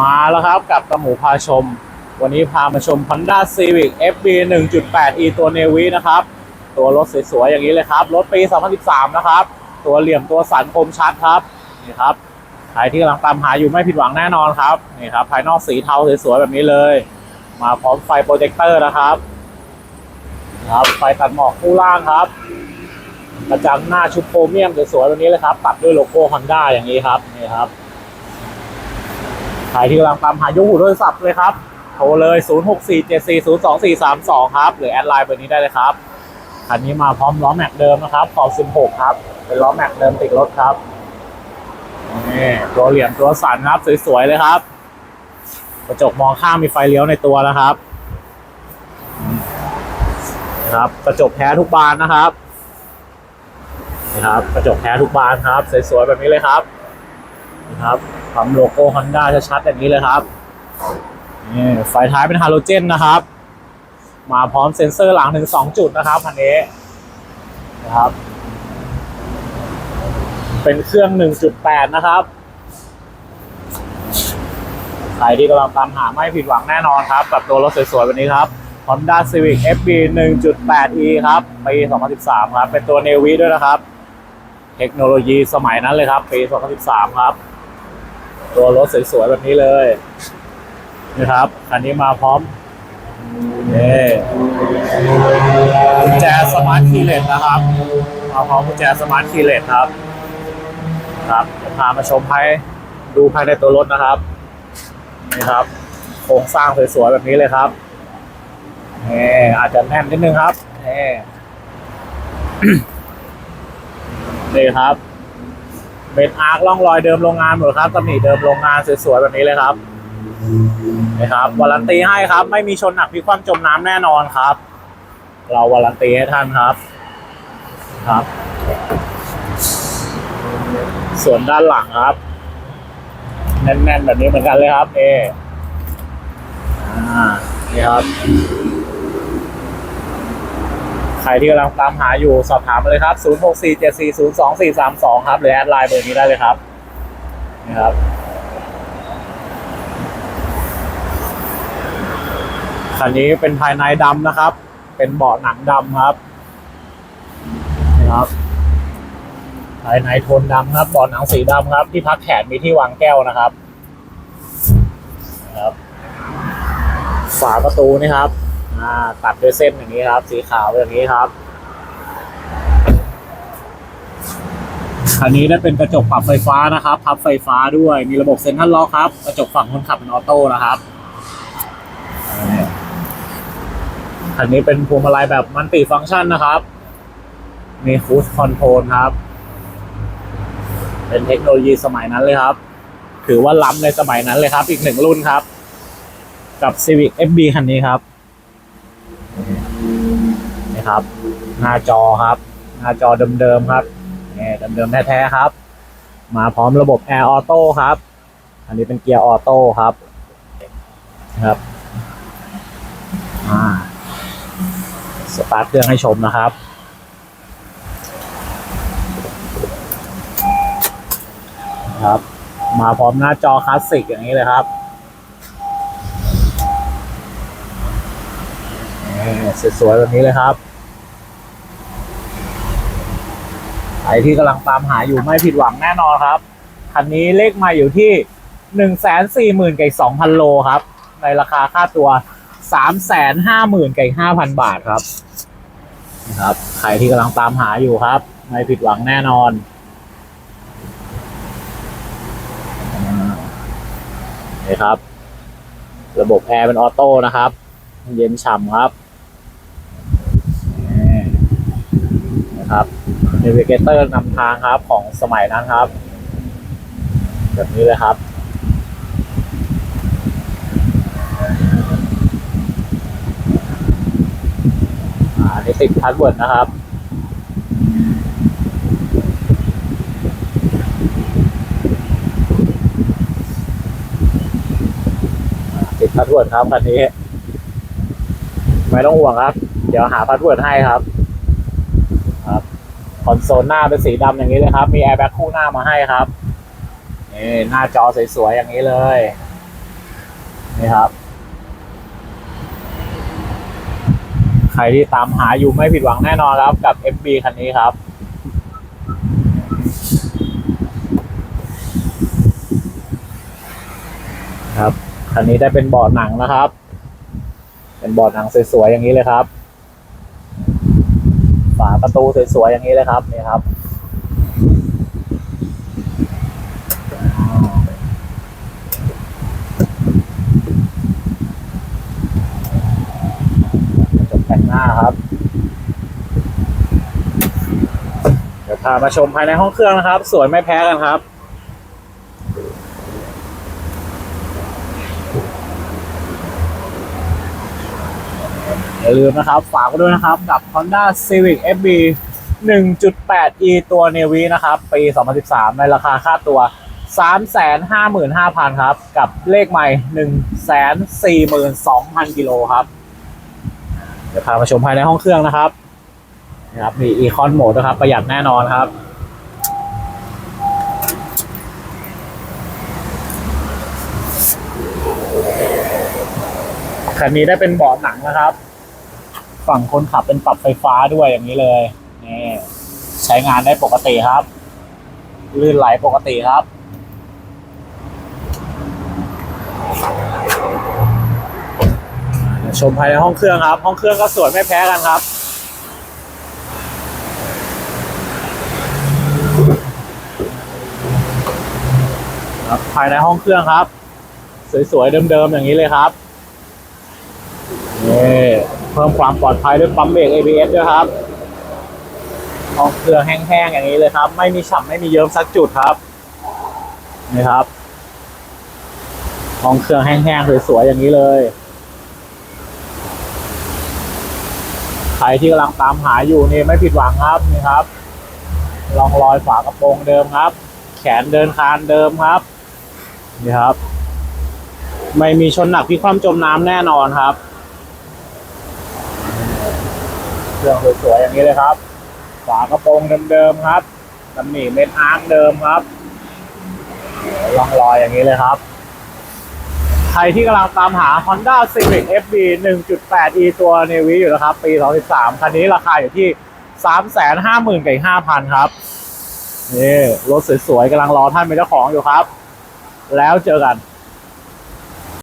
มาแล้วครับกับตะหมูพาชม วันนี้พามาชม Honda Civic FB 1.8e ตัว Navy นะครับ ตัวรถสวยๆ อย่างนี้เลยครับ รถปี 2013 นะครับ ตัวเหลี่ยมตัวสันคมชัดครับนี่ครับใครที่กำลังตามหาอยู่ไม่ผิดหวังแน่นอนครับนี่ครับ ภายนอกสีเทาสวยๆ แบบนี้เลย มาพร้อมไฟโปรเจคเตอร์นะครับครับไฟตัดหมอกคู่ล่างครับกระจังหน้าชุดโพรเมียมสวยๆแบบนี้เลยครับตัดด้วยโลโก้ Honda อย่างนี้ครับนี่ครับ รที่กำลังตามหายกหูโทรศัพท์เลยครับ โทรเลย 0647402432 ครับหรือแอดไลน์เบอร์นี้ได้เลยครับคันนี้มาพร้อมล้อแม็กเดิมนะครับขอบ16 ครับ เป็นล้อแม็กเดิมติดรถครับนี่ตัวเหลี่ยมตัวสันครับสวยๆเลยครับกระจกมองข้างมีไฟเลี้ยวในตัวแล้วครับนะครับกระจกแท้ทุกบานนะครับนะครับกระจกแท้ทุกบานครับสวยๆแบบนี้เลยครับ นะครับทำโลโก้ Honda ชัดๆแบบนี้เลยครับนี่ไฟท้ายเป็นฮาโลเจนนะครับ มาพร้อมเซ็นเซอร์หลังถึง2จุดนะครับคันนี้นะครับ เป็นเครื่อง 1.8 นะครับใครที่กำลังตามหาไม่ผิดหวังแน่นอนครับ กับตัวรถสวยๆแบบนี้ครับ Honda Civic FB 1.8e ครับปี 2013 ครับ เป็นตัว Navy ด้วยนะครับ เทคโนโลยีสมัยนั้นเลยครับ ปี 2013 ครับ ตัวรถสวยๆแบบนี้เลยนะครับ อันนี้มาพร้อมนี่กุญแจสมาร์ทคีย์เลสนะครับ มาพร้อมกุญแจสมาร์ทคีย์เลสครับ ครับพามาชมภายดูภายในตัวรถนะครับนี่ครับโครงสร้างสวยๆแบบนี้เลยครับนี่อาจจะแน่นนิดนึงครับนี่นี่ครับ เป็นอาร์คล่องรอยเดิมโรงงานหมดครับตำหนิเดิมโรงงานสวยๆแบบนี้เลยครับนะครับวารันตีให้ครับ ไม่มีชนหนักพลิคว่ำจมน้ำแน่นอนครับ เราวารันตีให้ท่านครับครับ ส่วนด้านหลังครับ แน่นๆแบบนี้เหมือนกันเลยครับ เออ่านี่ครับ ใครที่กำลังตามหาอยู่สอบถามมาเลยครับ 0647402432 ครับ หรือแอดไลน์เบอร์นี้ได้เลยครับนี่ครับคันนี้เป็นภายในดำนะครับ เป็นเบาะหนังดำครับนี่ครับ ภายในโทนดำครับเบาะหนังสีดำครับ ที่พักแขนมีที่วางแก้วนะครับนะครับ ฝาประตูนี่ครับ อ่าตัดด้วยเส้นอย่างนี้ครับ สีขาวอย่างนี้ครับคันนี้ได้เป็นกระจกปรับไฟฟ้านะครับ พับไฟฟ้าด้วย มีระบบเซ็นทรัลล็อกครับ กระจกฝั่งคนขับเป็นออโต้นะครับคันนี้เป็นพวงมาลัยแบบมันติฟังก์ชันนะครับ มีคูสคอนโทรลครับ เป็นเทคโนโลยีสมัยนั้นเลยครับ ถือว่าล้ำในสมัยนั้นเลยครับ อีกหนึ่งรุ่นครับ กับ Civic FB คันนี้ครับ นี่ครับ หน้าจอครับ หน้าจอเดิมๆครับนี่เดิมๆแท้ๆครับ มาพร้อมระบบ Air Auto ครับ อันนี้เป็นเกียร์ออโต้ครับครับอ่าสตาร์ทเครื่องให้ชมนะครับครับ มาพร้อมหน้าจอคลาสสิกอย่างนี้เลยครับ นี่สวยๆแบบนี้เลยครับใครที่กำลังตามหาอยู่ไม่ผิดหวังแน่นอนครับ คันนี้เลขมาอยู่ที่หนึ่งแสนสี่หมื่นกับสองพันโลครับ ในราคาค่าตัวสามแสนห้าหมื่นกับห้าพันบาทครับนะครับ ใครที่กำลังตามหาอยู่ครับ ไม่ผิดหวังแน่นอนนี่ครับ ระบบแอร์เป็นออโต้นะครับ เย็นฉ่ำครับนี่นะ ครับเนวิเกเตอร์นำทางครับของสมัยนั้นครับ แบบนี้เลยครับอ่าอันนี้ติดพาสเวิร์ดนะครับติดพาสเวิร์ดครับคันนี้ ไม่ต้องห่วงครับ เดี๋ยวหาพาสเวิร์ดให้ครับ ครับคอนโซลหน้าเป็นสีดำอย่างนี้เลยครับ มีแอร์แบ็คคู่หน้ามาให้ครับนี่หน้าจอสวยๆอย่างนี้เลยนี่ครับ ใครที่ตามหาอยู่ไม่ผิดหวังแน่นอนครับ กับ FB คันนี้ครับครับคันนี้ได้เป็นเบาะหนังนะครับ เป็นเบาะหนังสวยๆอย่างนี้เลยครับ ฝาประตูสวยๆอย่างนี้เลยครับนี่ครับจบแต่งหน้าครับ เดี๋ยวพามาชมภายในห้องเครื่องนะครับ สวยไม่แพ้กันครับ อย่าลืมนะครับ ฝากด้วยนะครับกับ Honda Civic FB 1.8e ตัว Navy นะครับ ปี 2013 ในราคาค่าตัว 355,000 ครับ กับเลขใหม่ 142,000 กิโลครับ เดี๋ยวพามาชมภายในห้องเครื่องนะครับนะครับมี Econ Mode นะครับ ประหยัดแน่นอนครับคันนี้ได้เป็นเบาะหนังนะครับ ฝั่งคนขับเป็นปรับไฟฟ้าด้วยอย่างนี้เลยนี่ใช้งานได้ปกติครับ ลื่นไหลปกติครับ ชมภายในห้องเครื่องครับ ห้องเครื่องก็สวยไม่แพ้กันครับครับภายในห้องเครื่องครับ สวยๆเดิมๆอย่างนี้เลยครับนี่ พิ่มความปลอดภัยด้วยปั๊มเบรก ABS ด้วยครับห้องเครื่องแห้งๆอย่างนี้เลยครับ ไม่มีฉ่ำไม่มีเยิ้มสักจุดครับนี่ครับห้องเครื่องแห้งๆสวยๆอย่างนี้เลยใครที่กำลังตามหาอยู่นี่ไม่ผิดหวังครับนี่ครับลองรอยฝากระโปรงเดิมครับ แขนเดินคานเดิมครับนี่ครับ ไม่มีชนหนักพิความจมน้ำแน่นอนครับ เครื่องสวยๆอย่างนี้เลยครับ ฝากระโปรงเดิมๆครับตำหนิเม็ดอาร์คเดิมครับลองรอยอย่างนี้เลยครับ ใครที่กำลังตามหา Honda Civic FB 1.8e ตัว Navy อยู่นะครับ ปี 2013 คันนี้ราคาอยู่ที่ 350,000กับอีก5,000 ครับ นี่ รถสวยๆกำลังรอท่านเป็นเจ้าของอยู่ครับ แล้วเจอกัน